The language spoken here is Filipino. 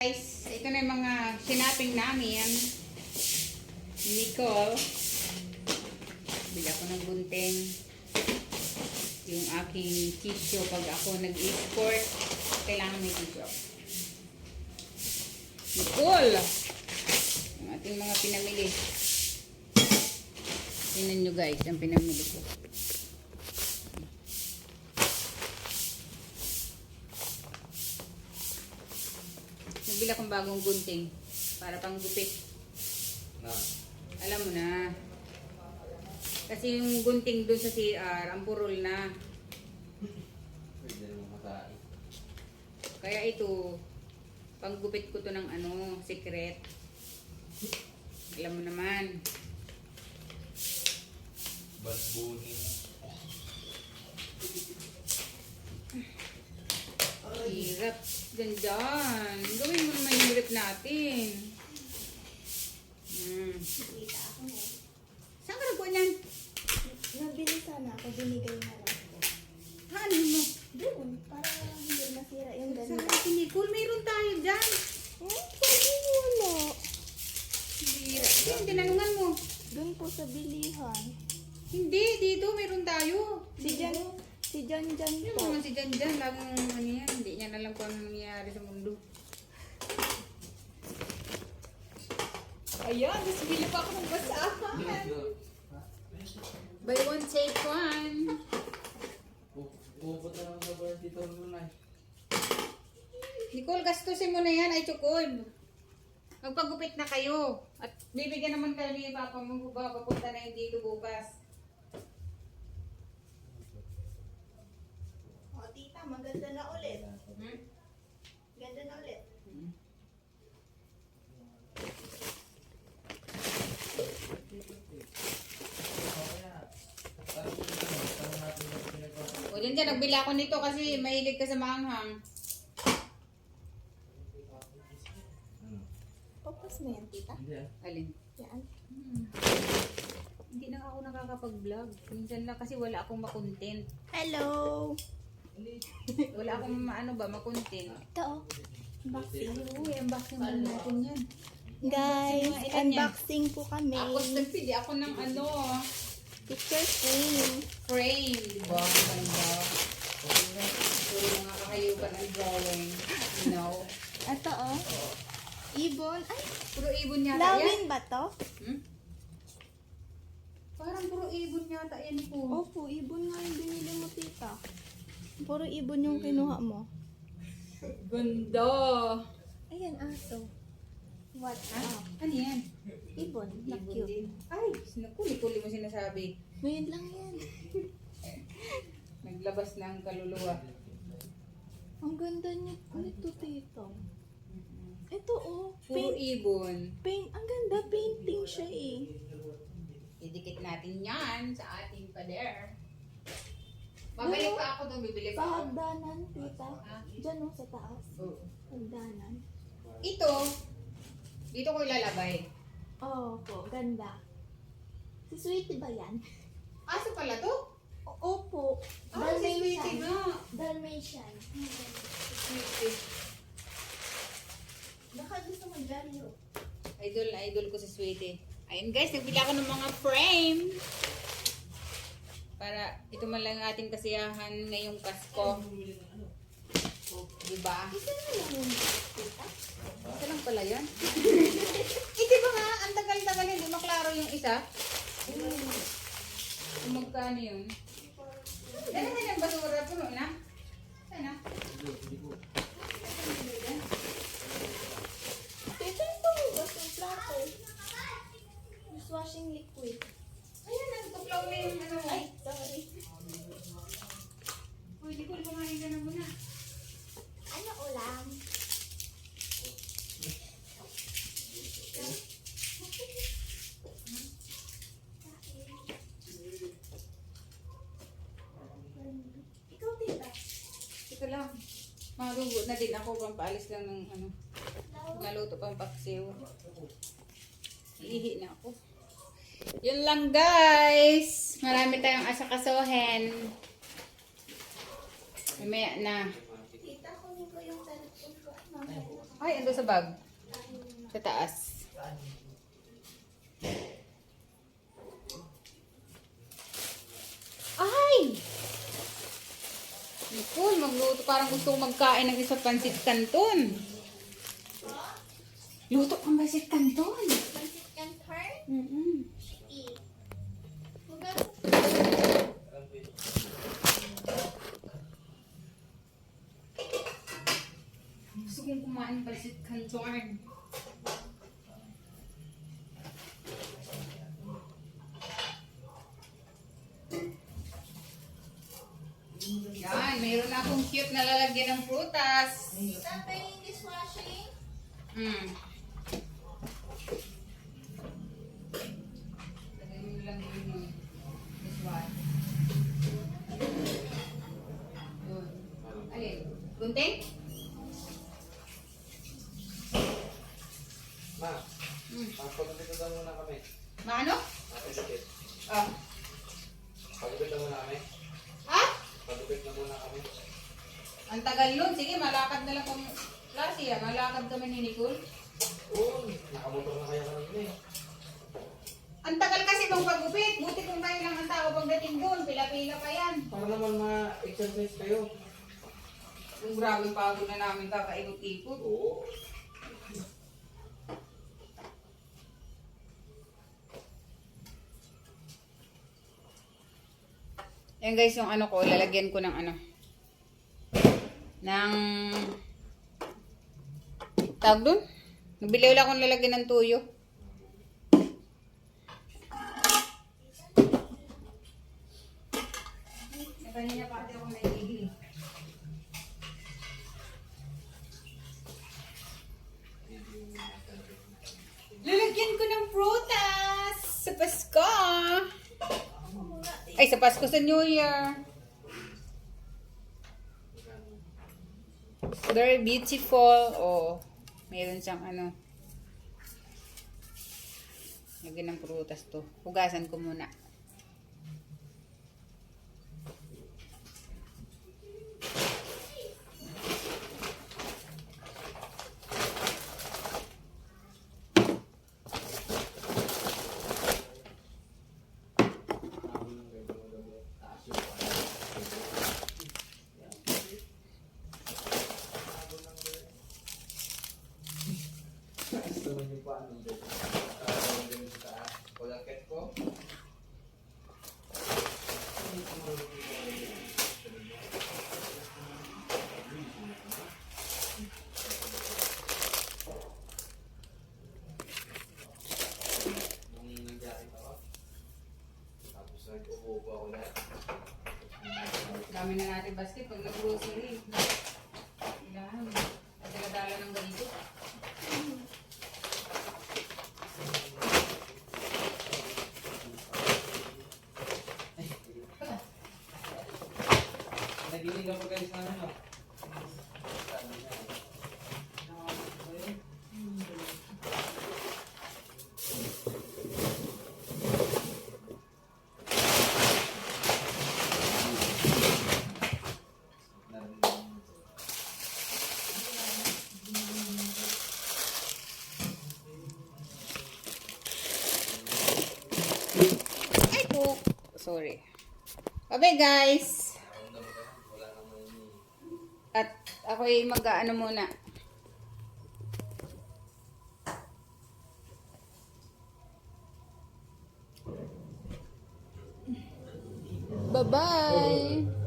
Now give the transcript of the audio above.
Guys, ito na yung mga sinaping namin. Nicole. Bili ako ng gunting. Yung aking tissue pag ako nag-export, kailangan may tissue. Nicole! Ang ating mga pinamili. Tingnan nyo guys, ang pinamili ko. Nagbili akong bagong gunting para pang gupit. Na. Alam mo na. Kasi yung gunting doon sa CR, ang purol na. Pwede. Kaya ito, panggupit ko to ng ano, secret. Alam mo naman. Basbunin. Hirap. Ganyan. Gawin yung rip natin. Hmm. Nakita ako na. Saan ka nagkuha niyan? Nabili sana ako, binigay na lang ako. Ano mo? Doon, para hindi masira yung Sa ganda. akin, Nicole, mayroon tayo dyan. Sabi mo wala. Hirap. Yung tinanungan mo. Doon po sa bilihan. Hindi, dito mayroon tayo. Si Jan, si Jan Jan Yung po. mga si Jan Jan, laging ano yan, hindi niya alam kung ano nangyayari sa mundo. Ayan, gusto bili pa ako ng basahan. Buy one, take one. Pupunta naman sa bar dito Lunay. Nicole, gastusin mo na yan, ay chukod. Magpagupit na kayo. At bibigyan naman kayo ni Papa mo papunta na yung dito bukas. O, tita, maganda na ulit. Hmm? Ganda na ulit. O dyan dyan, nagbili ako nito kasi mahilig ka sa maanghang. Papas mo yan, tita. Ah. Alin? Yan. Hmm. Hindi na ako nakakapag-vlog. Minsan lang kasi wala akong makontent. Hello! Wala akong maano ba, makontent. Ito, oh. Unboxing. Uy, unboxing mo natin yan. Guys, unboxing po kami. Ako, nagpili ako ng ano, Picture frame. frame. Ang ganda. Puro mga kakayuban ang drawing. You know? Ito, oh. Ibon. Ay, Puro ibon yata yan. lawin ba to? Hmm? Parang puro ibon yata yan po. Opo, ibon nga yung binili mo, tita. Puro ibon yung kinuha mo. Ganda. Ayan, aso. What Ha? up? Ano yan? Ibon. Na Ibon cute. din. Ay, sinakuli-kuli mo sinasabi. Ngayon lang yan. Naglabas ng kaluluwa. Ang ganda niya. Nito, tita. Ito, oh. Puro Paint, ibon. paint. Ang ganda. Painting siya, eh. Idikit natin yan sa ating pader. Babalik pa ako doon, bibili Sa pa ako. hagdanan, tita. Diyan, oh, sa taas. Oo. Hagdanan. Ito, dito ko ilalagay. Oh, po. Ganda. Si Sweetie ba yan? Aso pala to? Opo. Ah, si Sweetie nga. Dalmatian. Sweetie. Baka gusto mo Dario. Idol na idol ko si Sweetie. Ayun guys, nagbili ako ng mga frame. Para ito man lang ang ating kasiyahan ngayong Pasko. Diba? Isa na lang yung. Isa lang pala yan. eh, di ba nga, ang tagal-tagal hindi maklaro yung isa. Kung magkano yun. Dala ka ng basura, puno na. Sana. Tita, ito mo ba sa plato? Dishwashing liquid. Ayan, nagtuklaw na yung ano. Ay, sorry. Uy, di ko kumain ka na muna. Ano ulam? Ikaw, tita. Ito lang. Marugo na din ako, pampaalis lang ng ano. Naluto pang paksiw. Ihi na ako. Yun lang guys. Marami tayong asakasohen. Mamaya na. Tita, ko yung cellphone ko. Ay, ando sa bag. Sa taas. Ay! Magluto. Parang gusto ko magkain ng isa pansit canton. Luto kang pansit canton. Pansit canton? Ko yun. Gusto kong kumain ng pansit canton. Yan, mayroon na akong cute na lalagyan ng prutas. Saan yung dishwashing? Mm. Alin? Gunting? Ma, Mm. pagpagupit na muna kami. Maano? Pagupit. Ah. Pagupit na muna kami. Ah? Pagupit na muna kami. Ang tagal nun. Sige, malakad na lang kung klase ah. Malakad kami ni Nicole. Oo, nakamotor na kaya kanina eh. Ang tagal kasi mong pagupit. Buti kung tayo lang ang tao pagdating doon. Pila-pila pa yan. Para naman ma-exercise kayo. Yung grabe pagod na namin kakaikot-ikot. Oo. Yan guys, yung ano ko, lalagyan ko ng ano. Ng... Tawag dun? Nabili ulit akong lalagyan ng tuyo. Na kanina pa ako naiigil. Lalagyan ko ng prutas sa Pasko. Ay, sa Pasko sa New Year. Very beautiful. Oh, meron siyang ano. Lagyan ng prutas to. Hugasan ko muna. Gusto mo yung paano doon? Ah, doon sa taas. Pagkakit ko. Dami na natin basket pag nag-grocery. Nagiling ako guys na ano. Po. Sorry. Bye guys. At ako'y mag-ano muna. Bye-bye.